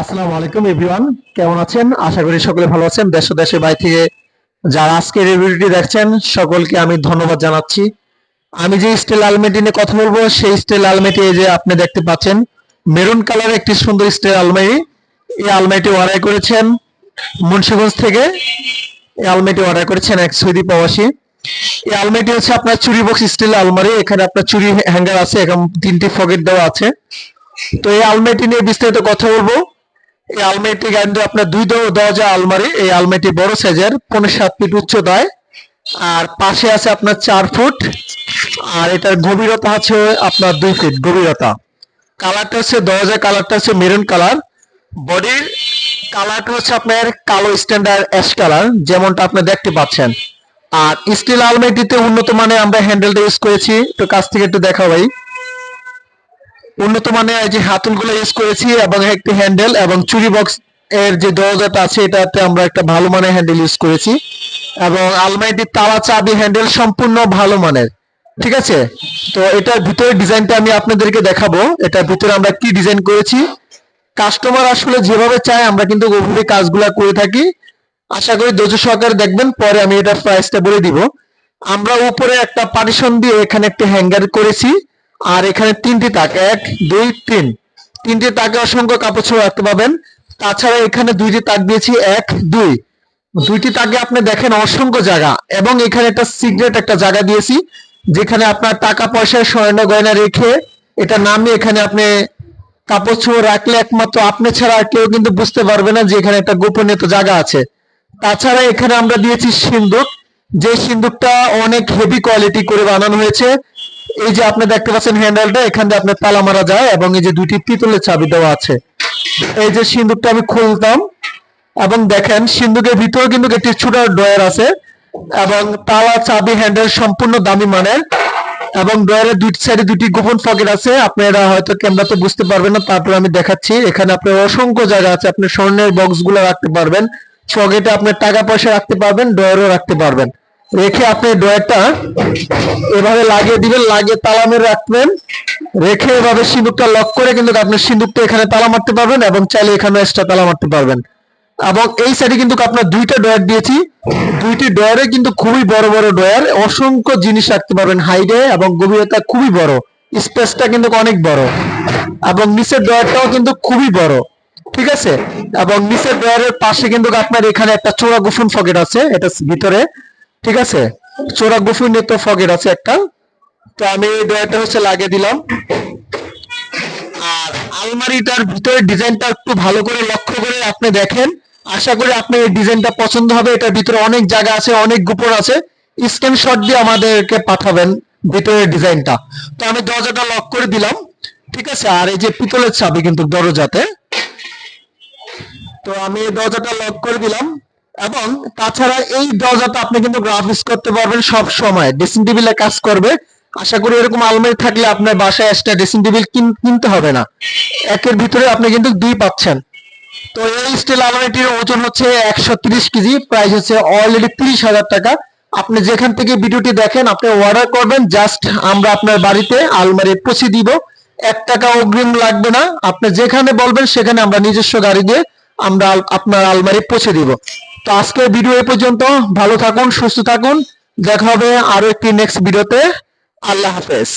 আসসালামু আলাইকুম, এভরিওয়ান। কেমন আছেন? আশা করি সকলে ভালো আছেন। দেশ ও দেশের বাইরে থেকে যারা আজকের ভিডিওটি দেখছেন, সকলকে আমি ধন্যবাদ জানাচ্ছি। আমি যে স্টিল আলমারি নিয়ে কথা বলব, সেই স্টিল আলমারিটি এই যে আপনি দেখতে পাচ্ছেন, মেরুন কালার একটি সুন্দর স্টিল আলমারি। এই আলমারিটি অর্ডার করেছেন মুন্সিগঞ্জ থেকে। এই আলমারিটি অর্ডার করেছেন এক সৌদি প্রবাসী। এই আলমারিটি হচ্ছে আপনার চুরি বক্স স্টিল আলমারি। এখানে আপনার চুরি হ্যাঙ্গার আছে এবং তিনটি ফকেট দেওয়া আছে। তো এই আলমারিটি নিয়ে বিস্তারিত কথা বলব। এই আলমারিটি কিন্তু আপনার দুই দরজা আলমারি, এই আলমারিটি বড় সাইজের, পনেরো সাত ফিট উচ্চতায়। আর পাশে আছে আপনার চার ফুট, আর এটার গভীরতা আছে আপনার দুই ফিট গভীরতা। কালারটা হচ্ছে দরজা, কালারটা হচ্ছে মেরুন কালার। বডির কালারটা হচ্ছে আপনার কালো স্ট্যান্ডার্ড অ্যাশ কালার যেমনটা আপনি দেখতে পাচ্ছেন। আর স্টিল আলমারিটিতে উন্নত মানের আমরা হ্যান্ডেলটা ইউজ করেছি। তো কাছ থেকে একটু দেখা ভাই। উন্নত মানের যে হাতুলগুলো ইউজ করেছি এবং একটি হ্যান্ডেল এবং চুরি বক্স এর যে দরজাটা আছে, এটাতে আমরা একটা ভালো মানের হ্যান্ডেল ইউজ করেছি। এবং আলমারিটির তালা, চাবি হ্যান্ডেল সম্পূর্ণ ভালো মানের। ঠিক আছে? তো এটার ভিতরে ডিজাইনটা আমি আপনাদেরকে দেখাবো। এটার ভিতরে আমরা কি ডিজাইন করেছি? কাস্টমার আসলে যেভাবে চায়, আমরা কিন্তু ওইভাবে কাজগুলো করে থাকি। আশা করি ধৈর্য সহকারে দেখবেন, পরে আমি এটা প্রাইসটা বলে দিব। আমরা উপরে একটা পার্টিশন দিয়ে এখানে একটা হ্যাঙ্গার করেছি। আর এখানে তিনটি তাক, এক, দুই, তিন। তিনটি তাকে অসংখ্য কাপড় ছোড়া রাখতে পাবেন তাছাড়া এখানে দুইটি তাক দিয়েছি, এক, দুই। দুইটি তাকে আপনি দেখেন অসংখ্য জায়গা এবং এখানে একটা সিগারেট একটা জায়গা দিয়েছি, যেখানে আপনার টাকা পয়সা স্বর্ণ গয়না রেখে এটা নামিয়ে এখানে আপনি কাপড় ছোঁড় রাখলে একমাত্র আপনি ছাড়া আর কেউ কিন্তু বুঝতে পারবে না যে এখানে একটা গোপনীয়তা জায়গা আছে। তাছাড়া এখানে আমরা দিয়েছি সিন্দুক, যে সিন্দুকটা অনেক হেভি কোয়ালিটি করে বানানো হয়েছে। এই যে আপনি দেখতে পাচ্ছেন হ্যান্ডেলটা, এখান দিয়ে আপনার তালা মারা যায় এবং এই যে দুইটি পিতলের চাবি দেওয়া আছে। এই যে সিন্দুকটা আমি খুলতাম এবং দেখেন, সিন্দুকের ভিতরে কিন্তু একটি ছোট ড্রয়ার আছে এবং তালা, চাবি, হ্যান্ডেল সম্পূর্ণ দামি মানের এবং ড্রয়ারের দুই সাইডে দুটি গোপন পকেট আছে। আপনারা হয়তো ক্যামেরাতে বুঝতে পারবেন না, তারপরে আমি দেখাচ্ছি। এখানে আপনার অসংখ্য জায়গা আছে, আপনি স্বর্ণের বক্সগুলো রাখতে পারবেন, পকেটে আপনার টাকা পয়সা রাখতে পারবেন, ড্রয়ারও রাখতে পারবেন। রেখে আপনি ড্রয়ারটা এভাবে লাগিয়ে দিবেন, লাগিয়ে তালা মেরে রাখবেন। রেখে এভাবে সিন্দুকটা লক করে কিন্তু আপনি সিন্দুকটা এখানে তালা মারতে পারবেন এবং চাইলে এখানে এক্সট্রা তালা মারতে পারবেন। এবং এই সাইডে কিন্তু আপনার দুইটা ডয়ার দিয়েছি। দুইটি ডয়ারে কিন্তু খুবই বড় বড় ডয়ার অসংখ্য জিনিস রাখতে পারবেন হাইডে এবং গভীরতা খুবই বড়। স্পেসটা কিন্তু অনেক বড়। এবং নিচের ডয়ারটাও কিন্তু খুবই বড়। ঠিক আছে? এবং নিচের ডয়ারের পাশে কিন্তু আপনার এখানে একটা চোরা গোফুন পকেট আছে। এটা ভিতরে। ঠিক আছে? চোরা গোফুন তো ফগের আছে একটা। তো আমি ডয়ারটা হচ্ছে লাগিয়ে দিলাম। আর আলমারিটার ভিতরে ডিজাইনটা একটু ভালো করে লক্ষ্য করে আপনি দেখেন। আশা করি আপনার এই ডিজাইনটা পছন্দ হবে। এটার ভিতরে অনেক জায়গা আছে, অনেক গোপন আছে। স্ক্রিনশট দিয়ে আমাদেরকে পাঠাবেন ভিতরের ডিজাইনটা। তো আমি দরজাটা লক করে দিলাম। ঠিক আছে? আর এই যে পিতলের চাবি কিন্তু দরজাতে। তো আমি দরজাটা লক করে দিলাম। এবং তাছাড়া এই দরজাটা আপনি কিন্তু গ্রাফিক্স করতে পারবেন সব সময়। ড্রেসিং টেবিলে কাজ করবে। আশা করি এরকম আলমারি থাকলে আপনার বাসায় এক্সট্রা ড্রেসিং টেবিল কিনতে হবে না। একের ভিতরে আপনি কিন্তু দুই পাচ্ছেন। তো এই স্টিল আলমারিটির ওজন হচ্ছে একশো তিরিশ কেজি। প্রাইস হচ্ছে অলরেডি তিরিশ হাজার টাকা। আপনি যেখান থেকে ভিডিওটি দেখেন, আপনি অর্ডার করবেন। জাস্ট আমরা আপনার বাড়িতে আলমারি পৌঁছে দিব। এক টাকা অগ্রিম লাগবে না। আপনি যেখানে বলবেন, সেখানে আমরা নিজস্ব গাড়ি দিয়ে আমরা আপনার আলমারি পৌঁছে দিব। তো আজকের ভিডিও এ পর্যন্ত ভালো থাকুন, সুস্থ থাকুন। দেখা হবে আরও একটি নেক্সট ভিডিওতে আল্লাহ হাফেজ।